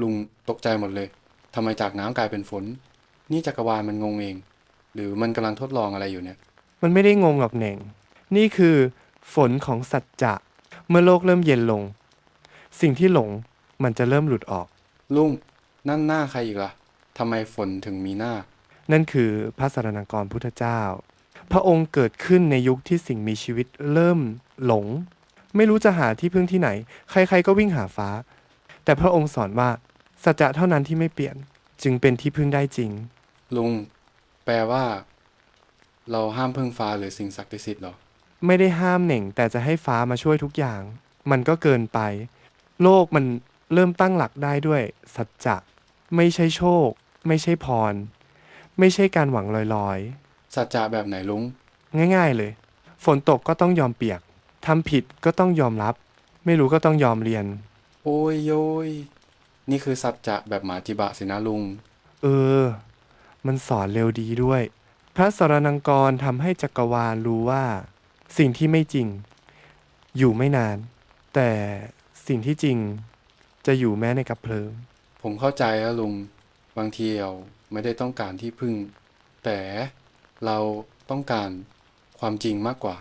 ลุงตกใจหมดเลยทำไมจากน้ำกลายเป็นฝน นี่จักรวาลมันงงเอง หรือมันกำลังทดลองอะไรอยู่เนี่ย มันไม่ได้งงหรอกเหน่ง นี่คือฝนของสัจจะ เมื่อโลกเริ่มเย็นลง สิ่งที่หลงมันจะเริ่มหลุดออก ลุงนั่นหน้าใครอีกล่ะทำไมฝนถึงมีหน้า นั่นคือพระสารณกรพุทธเจ้า พระองค์เกิดขึ้นในยุคที่สิ่งมีชีวิตเริ่มหลง ไม่รู้จะหาที่พึ่งที่ไหน ใครๆก็วิ่งหาฟ้า แต่พระองค์สอนว่าสัจจะเท่านั้นที่ไม่เปลี่ยนจึงเป็นที่พึ่งได้จริง ลุง แปลว่า เราห้ามพึ่งฟ้าหรือสิ่งศักดิ์สิทธิ์เหรอ ไม่ได้ห้ามเหน่ง แต่จะให้ฟ้ามาช่วยทุกอย่าง มันก็เกินไป โลกมันเริ่มตั้งหลักได้ด้วย สัจจะไม่ใช่โชค ไม่ใช่พร ไม่ใช่การหวังลอยสัจจะแบบไหนลุง ๆ ง่าย ๆ เลย ฝนตกก็ต้องยอมเปียกทำผิดก็ต้องยอมรับ ไม่รู้ก็ต้องยอมเรียน โอ้ยโยยนี่คือสัจจะแบบหมาจิบะสินะลุง เออ มันสอนเร็วดีด้วย พระสรนังกรทำให้จักรวาลรู้ว่า สิ่งที่ไม่จริง อยู่ไม่นาน แต่สิ่งที่จริงจะอยู่แม้ในกับเพลิง ผมเข้าใจแล้วลุง บางทีเราไม่ได้ต้องการที่พึ่ง แต่เราต้องการความจริงมากกว่า